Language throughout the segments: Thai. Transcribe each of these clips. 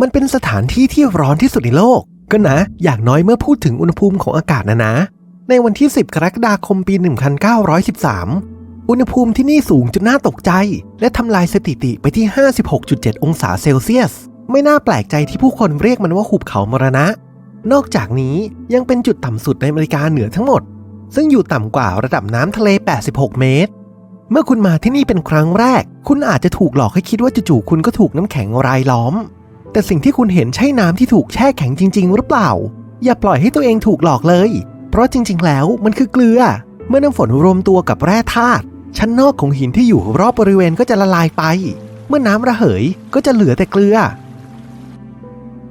มันเป็นสถานที่ที่ร้อนที่สุดในโลก ก็นะ อย่างน้อยเมื่อพูดถึงอุณหภูมิของอากาศนะนะ ในวันที่ 10 กรกฎาคมปี 1913 อุณหภูมิที่นี่สูงจนน่าตกใจ และทำลายสถิติไปที่ 56.7 องศาเซลเซียส ไม่น่าแปลกใจที่ผู้คนเรียกมันว่าหุบเขามรณะ นอกจากนี้ยังเป็นจุดต่ำสุดในอเมริกาเหนือทั้งหมด ซึ่งอยู่ต่ำกว่าระดับน้ำทะเล 86 เมตรเมื่อคุณมาที่นี่เป็นครั้งแรก คุณอาจจะถูกหลอกให้คิดว่าจู่ๆคุณก็ถูกน้ำแข็งรายล้อม แต่สิ่งที่คุณเห็นใช่น้ำที่ถูกแช่แข็งจริง ๆ หรือเปล่า อย่าปล่อยให้ตัวเองถูกหลอกเลย เพราะจริง ๆ แล้วมันคือเกลือ เมื่อน้ำฝนรวมตัวกับแร่ธาตุชั้นนอกของหินที่อยู่รอบบริเวณก็จะละลายไป เมื่อน้ำระเหยก็จะเหลือแต่เกลือ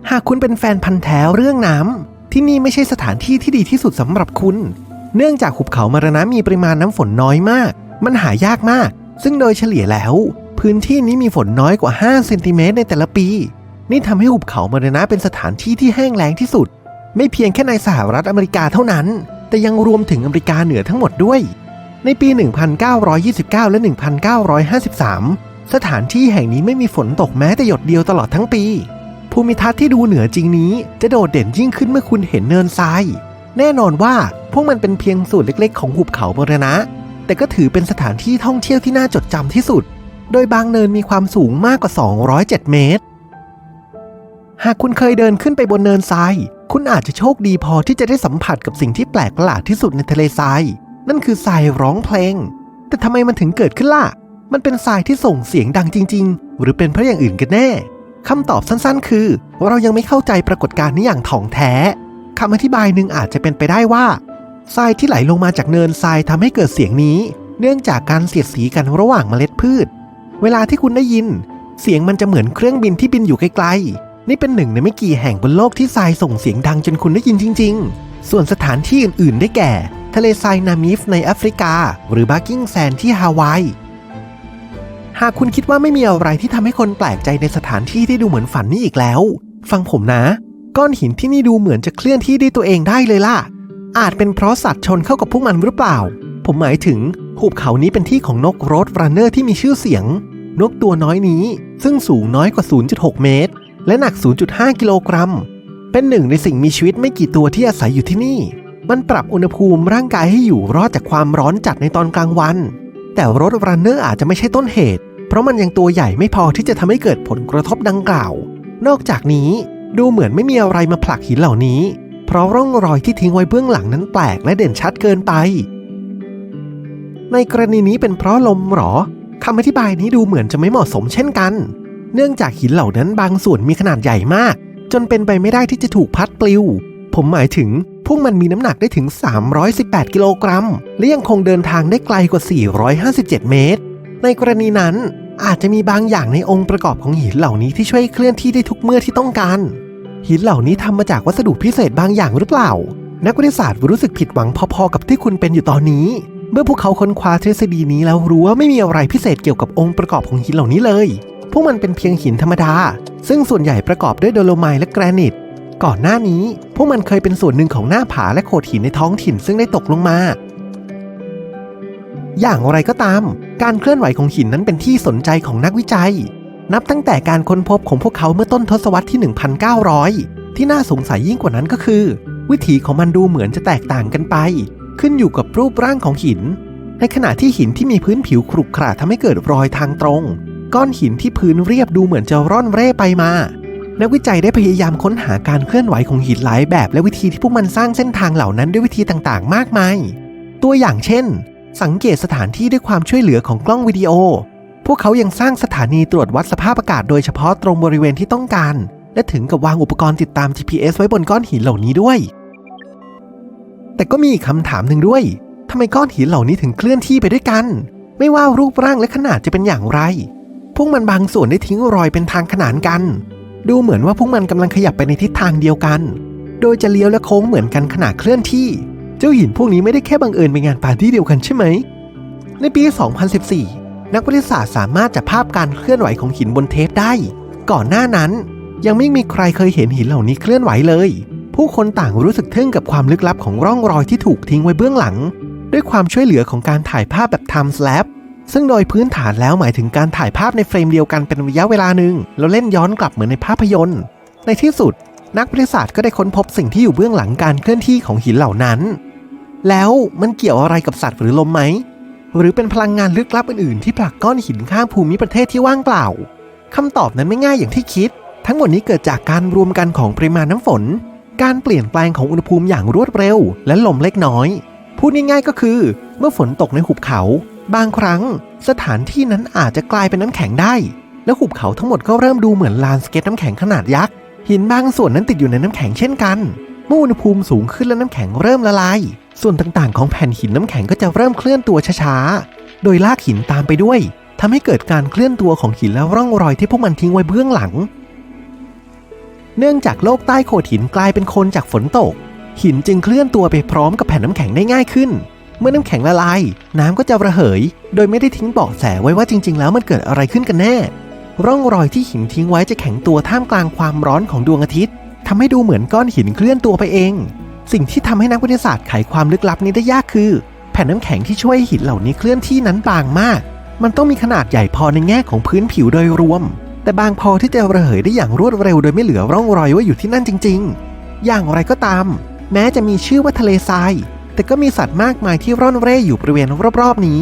หากคุณเป็นแฟนพันธ์แท้เรื่องน้ำที่นี่ไม่ใช่สถานที่ที่ดีที่สุดสำหรับคุณ เนื่องจากหุบเขามารณะมีปริมาณน้ำฝนน้อยมาก มันหายากมาก ซึ่งโดยเฉลี่ยแล้ว พื้นที่นี้มีฝนน้อยกว่า 5 เซนติเมตรในแต่ละปี นี่ทำให้หุบเขามรณะเป็นสถานที่ที่แห้งแล้งที่สุด ไม่เพียงแค่ในสหรัฐอเมริกาเท่านั้น แต่ยังรวมถึงอเมริกาเหนือทั้งหมดด้วย ในปี 1929 และ 1953 สถานที่แห่งนี้ไม่มีฝนตกแม้แต่หยดเดียวตลอดทั้งปี ภูมิทัศน์ที่ดูเหนือจริงนี้ จะโดดเด่นยิ่งขึ้นเมื่อคุณเห็นเนินทราย แน่นอนว่าพวกมันเป็นเพียงส่วนเล็กๆ ของหุบเขามรณะ แต่ก็ถือเป็นสถานที่ท่องเที่ยวที่น่าจดจำที่สุด โดยบางเนินมีความสูงมากกว่า 207 เมตร หากคุณเคยเดินขึ้นไปบนเนินทราย คุณอาจจะโชคดีพอที่จะได้สัมผัสกับสิ่งที่แปลกประหลาดที่สุดในทะเลทราย นั่นคือทรายร้องเพลง แต่ทำไมมันถึงเกิดขึ้นล่ะ มันเป็นทรายที่ส่งเสียงดังจริง ๆ หรือเป็นเพราะอย่างอื่นกันแน่คำตอบสั้นๆ คือ เรายังไม่เข้าใจปรากฏการณ์นี้อย่างถ่องแท้คำอธิบายหนึ่งอาจจะเป็นไปได้ว่าทรายที่ไหลลงมาจากเนินทรายทำให้เกิดเสียงนี้ เนื่องจากการเสียดสีกันระหว่างเมล็ดพืช เวลาที่คุณได้ยิน เสียงมันจะเหมือนเครื่องบินที่บินอยู่ไกลๆ นี่เป็นหนึ่งในไม่กี่แห่งบนโลกที่ทรายส่งเสียงดังจนคุณได้ยินจริง ๆ ส่วนสถานที่อื่น ๆ ได้แก่ ทะเลทรายนามิฟในแอฟริกา หรือบาร์กิ้งแซนที่ฮาวาย หากคุณคิดว่าไม่มีอะไรที่ทำให้คนแปลกใจในสถานที่ที่ดูเหมือนฝันนี่อีกแล้ว ฟังผมนะ ก้อนหินที่นี่ดูเหมือนจะเคลื่อนที่ด้วยตัวเองได้เลยล่ะ อาจเป็นเพราะสัตว์ชนเข้ากับพวกมันหรือเปล่า ผมหมายถึงหุบเขานี้เป็นที่ของนกโรดรันเนอร์ที่มีชื่อเสียง นกตัวน้อยนี้ ซึ่งสูงน้อยกว่า 0.6 เมตร และหนัก 0.5 กิโลกรัม เป็นหนึ่งในสิ่งมีชีวิตไม่กี่ตัวที่อาศัยอยู่ที่นี่ มันปรับอุณหภูมิร่างกายให้อยู่รอดจากความร้อนจัดในตอนกลางวัน แต่รถรันเนอร์อาจจะไม่ใช่ต้นเหตุ เพราะมันยังตัวใหญ่ไม่พอที่จะทำให้เกิดผลกระทบดังกล่าว นอกจากนี้ดูเหมือนไม่มีอะไรมาผลักหินเหล่านี้ เพราะร่องรอยที่ทิ้งไว้เบื้องหลังนั้นแปลกและเด่นชัดเกินไป ในกรณีนี้เป็นเพราะลมหรอคำอธิบายนี้ดูเหมือนจะไม่เหมาะสมเช่นกัน เนื่องจากหินเหล่านั้นบางส่วนมีขนาดใหญ่มาก จนเป็นไปไม่ได้ที่จะถูกพัดปลิว ผมหมายถึงพวกมันมีน้ำหนักได้ถึง 318 กิโลกรัม และยังคงเดินทางได้ไกลกว่า 457 เมตร ในกรณีนั้นอาจจะมีบางอย่างในองค์ประกอบของหินเหล่านี้ที่ช่วยเคลื่อนที่ได้ทุกเมื่อที่ต้องการ หินเหล่านี้ทำมาจากวัสดุพิเศษบางอย่างหรือเปล่า นักวิทยาศาสตร์รู้สึกผิดหวังพอๆกับที่คุณเป็นอยู่ตอนนี้ เมื่อพวกเขาค้นคว้าทฤษฎีนี้แล้วรู้ว่าไม่มีอะไรพิเศษเกี่ยวกับองค์ประกอบของหินเหล่านี้เลย วกมันเป็นเพียงหินธรรมดา ซึ่งส่วนใหญ่ประกอบด้วยโดโลไมต์และแกรนิต ก่อนหน้านี้ พวกมันเคยเป็นส่วนหนึ่งของหน้าผาและโขดหินในท้องถิ่นซึ่งได้ตกลงมา อย่างไรก็ตาม การเคลื่อนไหวของหินนั้นเป็นที่สนใจของนักวิจัย นับตั้งแต่การค้นพบของพวกเขาเมื่อต้นทศวรรษที่ 1900 ที่น่าสงสัยยิ่งกว่านั้นก็คือ วิถีของมันดูเหมือนจะแตกต่างกันไป ขึ้นอยู่กับรูปร่างของหิน ในขณะที่หินที่มีพื้นผิวขรุขระทำให้เกิดรอยทางตรง ก้อนหินที่พื้นเรียบดูเหมือนจะร่อนเร่ไปมา นักวิจัยได้พยายามค้นหาการเคลื่อนไหวของหินหลายแบบ และวิธีที่พวกมันสร้างเส้นทางเหล่านั้นด้วยวิธีต่างๆ มากมาย ตัวอย่างเช่น สังเกตสถานที่ด้วยความช่วยเหลือของกล้องวิดีโอ พวกเขายังสร้างสถานีตรวจวัดสภาพอากาศโดยเฉพาะตรงบริเวณที่ต้องการ และถึงกับวางอุปกรณ์ติดตาม GPS ไว้บนก้อนหินเหล่านี้ด้วย แต่ก็มีคำถามหนึ่งด้วยทำไมก้อนหินเหล่านี้ถึงเคลื่อนที่ไปด้วยกัน ไม่ว่ารูปร่างและขนาดจะเป็นอย่างไร พวกมันบางส่วนได้ทิ้งรอยเป็นทางขนานกัน ดูเหมือนว่าพวกมันกำลังขยับไปในทิศทางเดียวกัน โดยจะเลี้ยวและโค้งเหมือนกันขณะเคลื่อนที่ เจ้าหินพวกนี้ไม่ได้แค่บังเอิญไปงานปาร์ตี้เดียวกันใช่ไหม ในปี 2014 นักวิทยาศาสตร์สามารถจับภาพการเคลื่อนไหวของหินบนเทปได้ ก่อนหน้านั้น ยังไม่มีใครเคยเห็นหินเหล่านี้เคลื่อนไหวเลย ผู้คนต่างรู้สึกทึ่งกับความลึกลับของร่องรอยที่ถูกทิ้งไว้เบื้องหลัง ด้วยความช่วยเหลือของการถ่ายภาพแบบ time lapse ซึ่งโดยพื้นฐานแล้วหมายถึงการถ่ายภาพในเฟรมเดียวกันเป็นระยะเวลาหนึ่งแล้วเล่นย้อนกลับเหมือนในภาพยนตร์ ในที่สุด นักวิทยาศาสตร์ก็ได้ค้นพบสิ่งที่อยู่เบื้องหลังการเคลื่อนที่ของหินเหล่านั้น แล้วมันเกี่ยวอะไรกับสัตว์หรือลมไหมหรือเป็นพลังงานลึกลับอื่นๆที่ผลักก้อนหินข้ามภูมิประเทศที่ว่างเปล่าคำตอบนั้นไม่ง่ายอย่างที่คิด ทั้งหมดนี้เกิดจากการรวมกันของปริมาณน้ำฝน การเปลี่ยนแปลงของอุณหภูมิอย่างรวดเร็ว และลมเล็กน้อย พูดง่ายๆก็คือ เมื่อฝนตกในหุบเขา บางครั้งสถานที่นั้นอาจจะกลายเป็นน้ำแข็งได้ และหุบเขาทั้งหมดก็เริ่มดูเหมือนลานสเก็ตน้ำแข็งขนาดยักษ์ หินบางส่วนนั้นติดอยู่ในน้ำแข็งเช่นกัน เมื่ออุณหภูมิสูงขึ้นและน้ำแข็งเริ่มละลาย ส่วนต่างๆ ของแผ่นหินน้ำแข็งก็จะเริ่มเคลื่อนตัวช้าๆ โดยลากหินตามไปด้วยทำให้เกิดการเคลื่อนตัวของหินและร่องรอยที่พวกมันทิ้งไว้เบื้องหลัง เนื่องจากโลกใต้โขดหินกลายเป็นโคลนจากฝนตก หินจึงเคลื่อนตัวไปพร้อมกับแผ่นน้ำแข็งได้ง่ายขึ้น เมื่อน้ำแข็งละลาย น้ำก็จะระเหย โดยไม่ได้ทิ้งเบาะแสไว้ว่าจริง ๆ แล้วมันเกิดอะไรขึ้นกันแน่ ร่องรอยที่หินทิ้งไว้จะแข็งตัวท่ามกลางความร้อนของดวงอาทิตย์ทำให้ดูเหมือนก้อนหินเคลื่อนตัวไปเอง สิ่งที่ทำให้นักวิทยาศาสตร์ไขความลึกลับนี้ได้ยากคือ แผ่นน้ำแข็งที่ช่วยห้หินเหล่านี้เคลื่อนที่นั้นบางมาก มันต้องมีขนาดใหญ่พอในแง่ของพื้นผิวโดยรวม แต่บางพอที่จะระเหยได้อย่างรวดเร็ว โดยไม่เหลือร่องรอยว่าอยู่ที่นั่นจริง ๆ อย่างไรก็ตาม แม้จะมีชื่อว่าทะเลทราย แต่ก็มีสัตว์มากมายที่ร่อนเร่อยู่บริเวณรอบๆนี้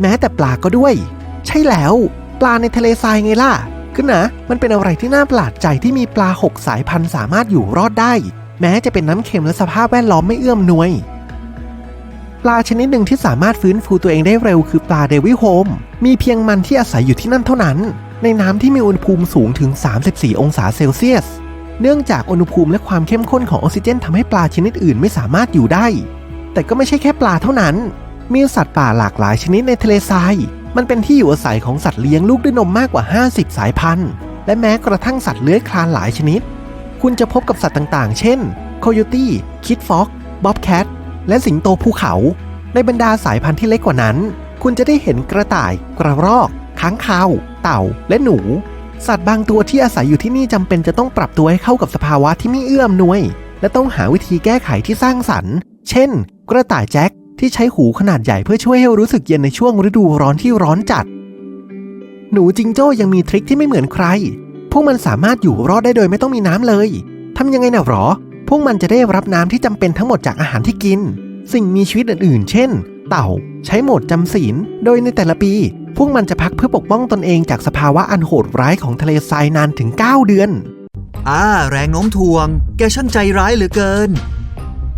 แม้แต่ปลาก็ด้วย ใช่แล้ว ปลาในทะเลทรายไงล่ะคือนะ มันเป็นอะไรที่น่าประหลาดใจที่มีปลาหกสายพันธุ์สามารถอยู่รอดได้ แม้จะเป็นน้ำเค็มและสภาพแวดล้อมไม่เอื้อมหนวย ปลาชนิดหนึ่งที่สามารถฟื้นฟูตัวเองได้เร็วคือปลาเดวิโฮม มีเพียงมันที่อาศัยอยู่ที่นั่นเท่านั้น ในน้ำที่มีอุณหภูมิสูงถึง 34 องศาเซลเซียส เนื่องจากอุณหภูมิและความเข้มข้นของออกซิเจนทำให้ปลาชนิดอื่นไม่สามารถอยู่ได้ แต่ก็ไม่ใช่แค่ปลาเท่านั้น มีสัตว์ป่าหลากหลายชนิดในทะเลทราย มันเป็นที่อยู่อาศัยของสัตว์เลี้ยงลูกด้วยนมมากกว่า 50 สายพันธุ์ และแม้กระทั่งสัตว์เลื้อยคลานหลายชนิด คุณจะพบกับสัตว์ต่างๆ เช่น โคโยตี้ คิดฟ็อก บ๊อบแคท และสิงโตภูเขา ในบรรดาสายพันธุ์ที่เล็กกว่านั้น คุณจะได้เห็นกระต่าย กระรอก ค้างคาว เต่า และหนู สัตว์บางตัวที่อาศัยอยู่ที่นี่จำเป็นจะต้องปรับตัวให้เข้ากับสภาวะที่ไม่เอื้อมหน่วย และต้องหาวิธีแก้ไขที่สร้างสรรค์ เช่นกระต่ายแจ็คที่ใช้หูขนาดใหญ่เพื่อช่วยให้รู้สึกเย็นในช่วงฤดูร้อนที่ร้อนจัด หนูจิงโจ้ยังมีทริคที่ไม่เหมือนใคร พวกมันสามารถอยู่รอดได้โดยไม่ต้องมีน้ำเลยทำยังไงนะหรอ พวกมันจะได้รับน้ำที่จำเป็นทั้งหมดจากอาหารที่กิน สิ่งมีชีวิตอื่นๆ เช่น เต่า ใช้โหมดจำศีล โดยในแต่ละปี พวกมันจะพักเพื่อปกป้องตนเองจากสภาวะอันโหดร้ายของทะเลทรายนานถึง 9 เดือนอ่าแรงโน้มถ่วง แกช่างใจร้ายเหลือเกิน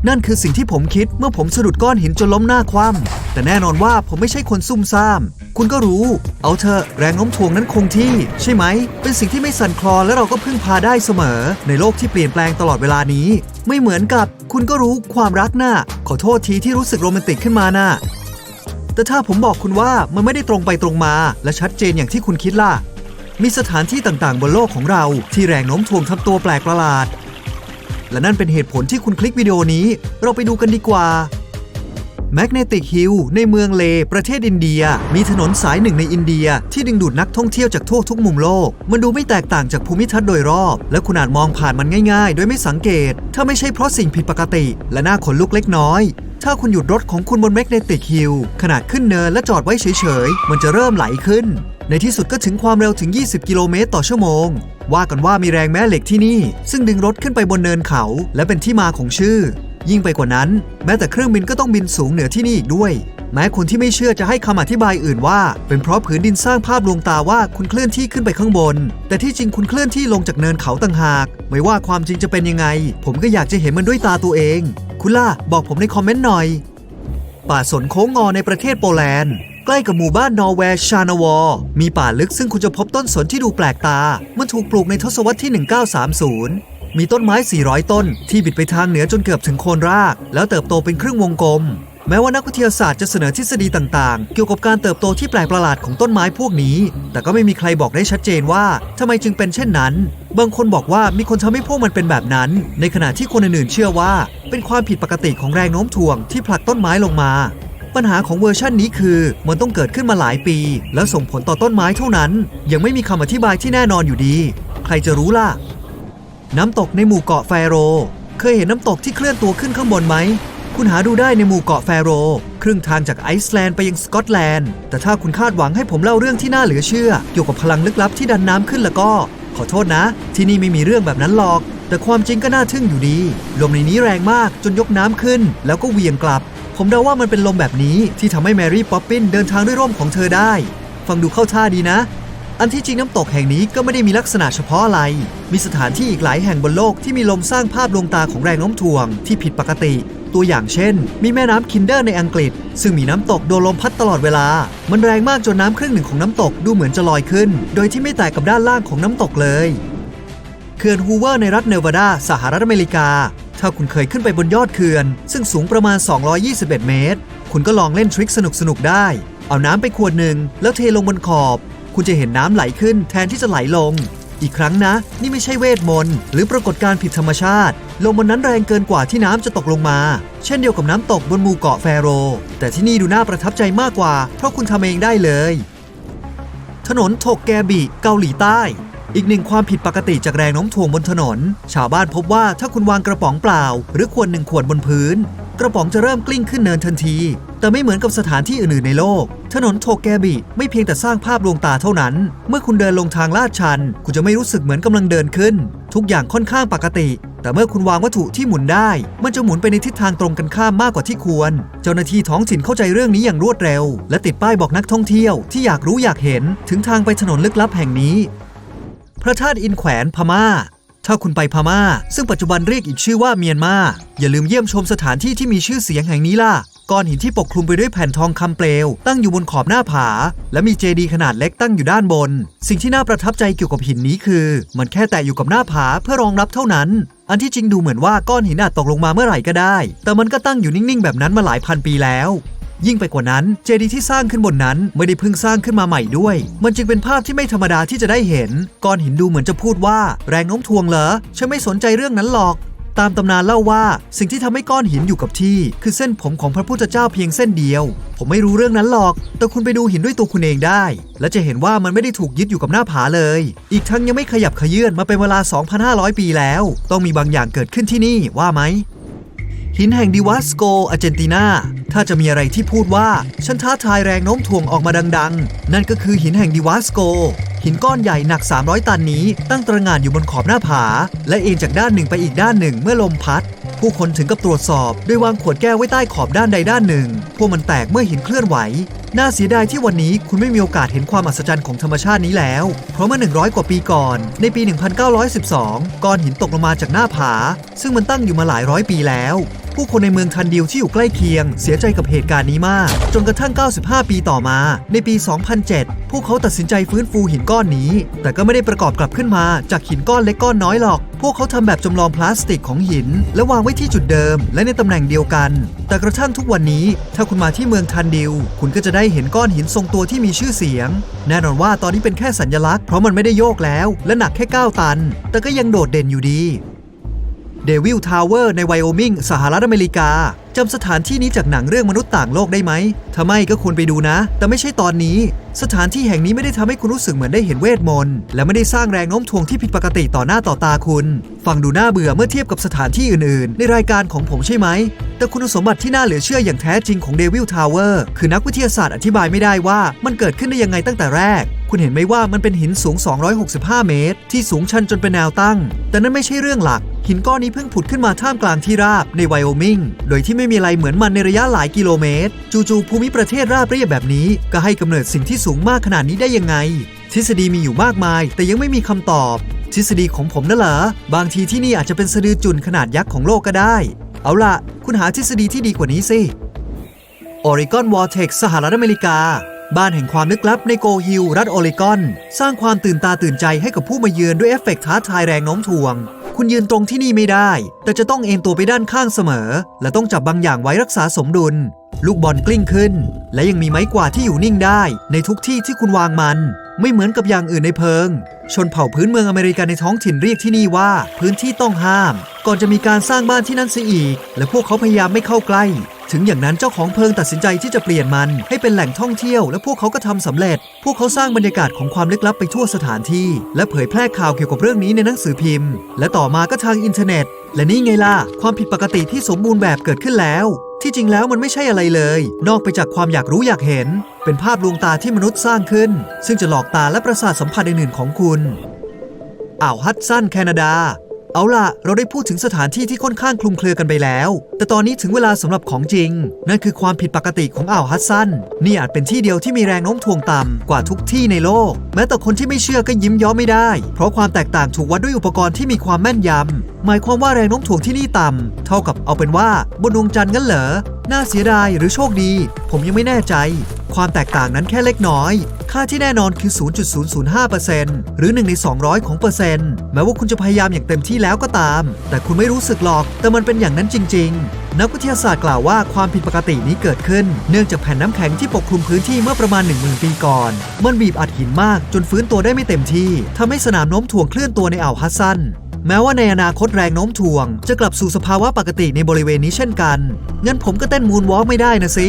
นั่นคือสิ่งที่ผมคิดเมื่อผมสะดุดก้อนหินจนล้มหน้าคว่ำแต่แน่นอนว่าผมไม่ใช่คนซุ่มซ่าม คุณก็รู้ เอาเถอะแรงโน้มถ่วงนั้นคงที่ ใช่ไหม เป็นสิ่งที่ไม่สั่นคลอนและเราก็พึ่งพาได้เสมอ ในโลกที่เปลี่ยนแปลงตลอดเวลานี้ ไม่เหมือนกับคุณก็รู้ความรักน่ะขอโทษทีที่รู้สึกโรแมนติกขึ้นมาน่ะแต่ถ้าผมบอกคุณว่ามันไม่ได้ตรงไปตรงมา และชัดเจนอย่างที่คุณคิดล่ะมีสถานที่ต่างๆ บนโลกของเราที่แรงโน้มถ่วงทำตัวแปลกประหลาด และนั่นเป็นเหตุผลที่คุณคลิกวิดีโอนี้ เราไปดูกันดีกว่า Magnetic Hill ในเมืองเลประเทศอินเดีย มีถนนสายหนึ่งในอินเดีย ที่ดึงดูดนักท่องเที่ยวจากทั่วทุกมุมโลก มันดูไม่แตกต่างจากภูมิทัศน์โดยรอบ และคุณอาจมองผ่านมันง่ายๆ โดยไม่สังเกต ถ้าไม่ใช่เพราะสิ่งผิดปกติ และหน่าขนลุกเล็กน้อย ถ้าคุณหยุดรถของคุณบน Magnetic Hill ขนาดขึ้นเนินและจอดไว้เฉยๆ มันจะเริ่มไหลขึ้น ในที่สุดก็ถึงความเร็วถึง 20 กิโลเมตรต่อชั่วโมง ว่ากันว่ามีแรงแม่เหล็กที่นี่ ซึ่งดึงรถขึ้นไปบนเนินเขา และเป็นที่มาของชื่อ ยิ่งไปกว่านั้น แม้แต่เครื่องบินก็ต้องบินสูงเหนือที่นี่อีกด้วย แม้คนที่ไม่เชื่อจะให้คำอธิบายอื่นว่า เป็นเพราะผืนดินสร้างภาพลวงตาว่าคุณเคลื่อนที่ขึ้นไปข้างบน แต่ที่จริงคุณเคลื่อนที่ลงจากเนินเขาต่างหาก ไม่ว่าความจริงจะเป็นยังไง ผมก็อยากจะเห็นมันด้วยตาตัวเอง คุณล่ะบอกผมในคอมเมนต์หน่อย ป่าสนโค้งงอในประเทศโปแลนด์ ใกล้กับหมู่บ้านนอร์แวร์ชานาวอมีป่าลึกซึ่งคุณจะพบต้นสนที่ดูแปลกตา มันถูกปลูกในทศวรรษที่ 1930 มีต้นไม้ 400 ต้น ที่บิดไปทางเหนือจนเกือบถึงโคนราก แล้วเติบโตเป็นครึ่งวงกลม แม้ว่านักวิทยาศาสตร์จะเสนอทฤษฎีต่างๆ เกี่ยวกับการเติบโตที่แปลกประหลาดของต้นไม้พวกนี้ แต่ก็ไม่มีใครบอกได้ชัดเจนว่าทำไมจึงเป็นเช่นนั้น บางคนบอกว่ามีคนทำให้พวกมันเป็นแบบนั้น ในขณะที่คนอื่นๆเชื่อว่า เป็นความผิดปกติของแรงโน้มถ่วงที่ผลักต้นไม้ลงมา ปัญหาของเวอร์ชันนี้คือ มันต้องเกิดขึ้นมาหลายปี แล้วส่งผลต่อต้นไม้เท่านั้น ยังไม่มีคำอธิบายที่แน่นอนอยู่ดี ใครจะรู้ล่ะ น้ำตกในหมู่เกาะแฟโร เคยเห็นน้ำตกที่เคลื่อนตัวขึ้นข้างบนไหมคุณหาดูได้ในหมู่เกาะแฟโร ครึ่งทางจากไอซ์แลนด์ไปยังสกอตแลนด์ แต่ถ้าคุณคาดหวังให้ผมเล่าเรื่องที่น่าเหลือเชื่อ เกี่ยวกับพลังลึกลับที่ดันน้ำขึ้นแล้วก็ ขอโทษนะ ที่นี่ไม่มีเรื่องแบบนั้นหรอก แต่ความจริงก็น่าทึ่งอยู่ดี ลมในนี้แรงมากจนยกน้ำขึ้น แล้วก็เวียงกลับ ผมเดาว่ามันเป็นลมแบบนี้ที่ทำให้แมรี่ป๊อปปินเดินทางด้วยร่มของเธอได้ ฟังดูเข้าท่าดีนะ อันที่จริงน้ำตกแห่งนี้ก็ไม่ได้มีลักษณะเฉพาะอะไร มีสถานที่อีกหลายแห่งบนโลกที่มีลมสร้างภาพลวงตาของแรงโน้มถ่วงที่ผิดปกติ ตัวอย่างเช่น มีแม่น้ำคินเดอร์ในอังกฤษ ซึ่งมีน้ำตกโดนลมพัดตลอดเวลา มันแรงมากจนน้ำครึ่งหนึ่งของน้ำตกดูเหมือนจะลอยขึ้น โดยที่ไม่แตกกับด้านล่างของน้ำตกเลยเขื่อนฮูเวอร์ในรัฐเนวาดาสหรัฐอเมริกา ถ้าคุณเคยขึ้นไปบนยอดเขื่อน ซึ่งสูงประมาณ 221 เมตร คุณก็ลองเล่นทริคสนุกๆได้ เอาน้ำไปขวดหนึ่งแล้วเทลงบนขอบ คุณจะเห็นน้ำไหลขึ้นแทนที่จะไหลลง อีกครั้งนะ นี่ไม่ใช่เวทมนต์หรือปรากฏการณ์ผิดธรรมชาติ ลมบนนั้นแรงเกินกว่าที่น้ำจะตกลงมา เช่นเดียวกับน้ำตกบนหมู่เกาะแฟโร แต่ที่นี่ดูน่าประทับใจมากกว่า เพราะคุณทำเองได้เลย ถนนโทกแกบิเกาหลีใต้ อีกหนึ่งความผิดปกติจากแรงโน้มถ่วงบนถนน ชาวบ้านพบว่าถ้าคุณวางกระป๋องเปล่า หรือขวดหนึ่งขวดบนพื้น กระป๋องจะเริ่มกลิ้งขึ้นเนินทันที แต่ไม่เหมือนกับสถานที่อื่นๆในโลก ถนนโทแกบิไม่เพียงแต่สร้างภาพลวงตาเท่านั้น เมื่อคุณเดินลงทางลาดชัน คุณจะไม่รู้สึกเหมือนกำลังเดินขึ้น ทุกอย่างค่อนข้างปกติแต่เมื่อคุณวางวัตถุที่หมุนได้ มันจะหมุนไปในทิศทางตรงกันข้ามมากกว่าที่ควร เจ้าหน้าที่ท้องถิ่นเข้าใจเรื่องนี้อย่างรวดเร็ว และติดป้ายบอกนักท่องเที่ยวที่อยากรู้อยากเห็นถึงทางไปถนนลึกลับแห่งนี้ พระธาตุอินแขวนพม่า ถ้าคุณไปพม่า ซึ่งปัจจุบันเรียกอีกชื่อว่าเมียนมา อย่าลืมเยี่ยมชมสถานที่ที่มีชื่อเสียงแห่งนี้ล่ะก้อนหินที่ปกคลุมไปด้วยแผ่นทองคำเปลว ตั้งอยู่บนขอบหน้าผา และมีเจดีย์ขนาดเล็กตั้งอยู่ด้านบน สิ่งที่น่าประทับใจเกี่ยวกับหินนี้คือ มันแค่แตะอยู่กับหน้าผาเพื่อรองรับเท่านั้น อันที่จริงดูเหมือนว่าก้อนหินอาจตกลงมาเมื่อไหร่ก็ได้ แต่มันก็ตั้งอยู่นิ่งๆ แบบนั้นมาหลายพันปีแล้ว ยิ่งไปกว่านั้นเจดีย์ที่สร้างขึ้นบนนั้นไม่ได้เพิ่งสร้างขึ้นมาใหม่ด้วย มันจึงเป็นภาพที่ไม่ธรรมดาที่จะได้เห็น ก้อนหินดูเหมือนจะพูดว่า แรงโน้มถ่วงเหรอฉันไม่สนใจเรื่องนั้นหรอกตามตำนานเล่าว่าสิ่งที่ทำให้ก้อนหินอยู่กับที่ คือเส้นผมของพระพุทธเจ้าเพียงเส้นเดียว ผมไม่รู้เรื่องนั้นหรอก แต่คุณไปดูหินด้วยตัวคุณเองได้ และจะเห็นว่ามันไม่ได้ถูกยึดอยู่กับหน้าผาเลย อีกทั้งยังไม่ขยับเขยื่อนมาเป็นเวลา 2,500 ปีแล้ว ต้องมีบางอย่างเกิดขึ้นที่นี่ว่าไหม หินแห่งดิวัสโกอาร์เจนตินา ถ้าจะมีอะไรที่พูดว่า ฉันท้าทายแรงโน้มถ่วงออกมาดัง ๆ นั่นก็คือหินแห่งดิวัสโก หินก้อนใหญ่หนัก 300 ตันนี้ ตั้งตระงานอยู่บนขอบหน้าผา และเอ็นจากด้านหนึ่งไปอีกด้านหนึ่งเมื่อลมพัด ผู้คนถึงกับตรวจสอบโดยวางขวดแก้วไว้ใต้ขอบด้านใดด้านหนึ่ง พวกมันแตกเมื่อหินเคลื่อนไหว น่าเสียดายที่วันนี้คุณไม่มีโอกาสเห็นความอัศจรรย์ของธรรมชาตินี้แล้ว เพราะเมื่อ 100 กว่าปีก่อน ในปี 1912 ก้อนหินตกลงมาจากหน้าผา ซึ่งมันตั้งอยู่มาหลายร้อยปีแล้ว ผู้คนในเมืองทันดิวที่อยู่ใกล้เคียง เสียใจกับเหตุการณ์นี้มาก จนกระทั่ง 95 ปีต่อมา ในปี 2007 พวกเขาตัดสินใจฟื้นฟูหินก้อนนี้ แต่ก็ไม่ได้ประกอบกลับขึ้นมาจากหินก้อนเล็กก้อนน้อยหรอก พวกเขาทำแบบจำลองพลาสติกของหิน และวางไว้ที่จุดเดิม และในตำแหน่งเดียวกัน แต่กระทั่งทุกวันนี้ ถ้าคุณมาที่เมืองทันดิว คุณก็จะได้เห็นก้อนหินทรงตัวที่มีชื่อเสียง แน่นอนว่าตอนนี้เป็นแค่สัญลักษณ์เพราะมันไม่ได้โยกแล้ว และหนักแค่ 9 ตัน แต่ก็ยังโดดเด่นอยู่ดี เดวิลทาวเวอร์ในไวโอมิงสหรัฐอเมริกาจำสถานที่นี้จากหนังเรื่องมนุษย์ต่างโลกได้ไหม ถ้าไม่ก็ควรไปดูนะ แต่ไม่ใช่ตอนนี้ สถานที่แห่งนี้ไม่ได้ทำให้คุณรู้สึกเหมือนได้เห็นเวทมนต์ และไม่ได้สร้างแรงโน้มถ่วงที่ผิดปกติต่อหน้าต่อตาคุณ ฟังดูน่าเบื่อเมื่อเทียบกับสถานที่อื่นๆ ในรายการของผมใช่ไหม แต่คุณสมบัติที่น่าเหลือเชื่ออย่างแท้จริงของเดวิลทาวเวอร์คือนักวิทยาศาสตร์อธิบายไม่ได้ว่ามันเกิดขึ้นได้ยังไงตั้งแต่แรก คุณเห็นไหมว่ามันเป็นหินสูง 265 เมตร ที่สูงชันจนเป็นแนวตั้ง แต่นั่นไม่ใช่เรื่องหลัก หินก้อนนี้เพิ่งผุดขึ้นมาท่ามกลางที่ราบในไวโอมิง โดยที่ไม่มีอะไรเหมือนมันในระยะหลายกิโลเมตร จู่ๆภูมิประเทศราบเรียบแบบนี้ ก็ให้กำเนิดสิ่งที่สูงมากขนาดนี้ได้ยังไง ทฤษฎีมีอยู่มากมาย แต่ยังไม่มีคำตอบ ทฤษฎีของผมน่ะเหรอบางทีที่นี่อาจจะเป็นสะดือจุนขนาดยักษ์ของโลกก็ได้ เอาล่ะ คุณหาทฤษฎีที่ดีกว่านี้สิออริกอนวอร์เท็กสหรัฐอเมริกา บ้านแห่งความลึกลับในโกฮิล รัฐออริกอน สร้างความตื่นตาตื่นใจให้กับผู้มาเยือนด้วยเอฟเฟกต์ท้าทายแรงโน้มถ่วง คุณยืนตรงที่นี่ไม่ได้ แต่จะต้องเอนตัวไปด้านข้างเสมอ และต้องจับบางอย่างไว้รักษาสมดุล ลูกบอลกลิ้งขึ้น และยังมีไม้กวาดที่อยู่นิ่งได้ ในทุกที่ที่คุณวางมัน ไม่เหมือนกับอย่างอื่นในเพิง ชนเผ่าพื้นเมืองอเมริกันในท้องถิ่นเรียกที่นี่ว่า พื้นที่ต้องห้าม ก่อนจะมีการสร้างบ้านที่นั่นเสียอีก และพวกเขาพยายามไม่เข้าใกล้ ถึงอย่างนั้นเจ้าของเพิงตัดสินใจที่จะเปลี่ยนมันให้เป็นแหล่งท่องเที่ยว และพวกเขาก็ทำสำเร็จ พวกเขาสร้างบรรยากาศของความลึกลับไปทั่วสถานที่ และเผยแพร่ข่าวเกี่ยวกับเรื่องนี้ในหนังสือพิมพ์ และต่อมาก็ทางอินเทอร์เน็ต และนี่ไงล่ะ ความผิดปกติที่สมบูรณ์แบบเกิดขึ้นแล้ว ที่จริงแล้วมันไม่ใช่อะไรเลย นอกไปจากความอยากรู้อยากเห็น เป็นภาพลวงตาที่มนุษย์สร้างขึ้น ซึ่งจะหลอกตาและประสาทสัมผัสอื่นๆของคุณอ่าวฮัดสันแคนาดา เอาล่ะ เราได้พูดถึงสถานที่ที่ค่อนข้างคลุมเครือกันไปแล้ว แต่ตอนนี้ถึงเวลาสำหรับของจริง นั่นคือความผิดปกติของอ่าวฮัดสัน นี่อาจเป็นที่เดียวที่มีแรงโน้มถ่วงต่ำกว่าทุกที่ในโลก แม้แต่คนที่ไม่เชื่อก็ยิ้มย้อมไม่ได้ เพราะความแตกต่างถูกวัดด้วยอุปกรณ์ที่มีความแม่นยำหมายความว่าแรงโน้มถ่วงที่นี่ต่ำเท่ากับเอาเป็นว่าบนดวงจันทร์งั้นเหรอน่าเสียดายหรือโชคดี ผมยังไม่แน่ใจ ความแตกต่างนั้นแค่เล็กน้อย ค่าที่แน่นอนคือ 0.005%หรือ 1 ใน 200 ของเปอร์เซ็นต์ แม้ว่าคุณจะพยายามอย่างเต็มที่แล้วก็ตาม แต่คุณไม่รู้สึกหรอก แต่มันเป็นอย่างนั้นจริง ๆ นักวิทยาศาสตร์กล่าวว่าความผิดปกตินี้เกิดขึ้น เนื่องจากแผ่นน้ำแข็งที่ปกคลุมพื้นที่เมื่อประมาณ10,000ปีก่อน มันบีบอัดหินมากจนฟื้นตัวได้ไม่เต็มที่ทำให้สนามโน้มถ่วงเคลื่อนตัวในอ่าวฮัดสันแม้ว่าในอนาคตแรงโน้มถ่วง จะกลับสู่สภาวะปกติในบริเวณนี้เช่นกัน งั้นผมก็เต้นมูนวอล์กไม่ได้นะสิ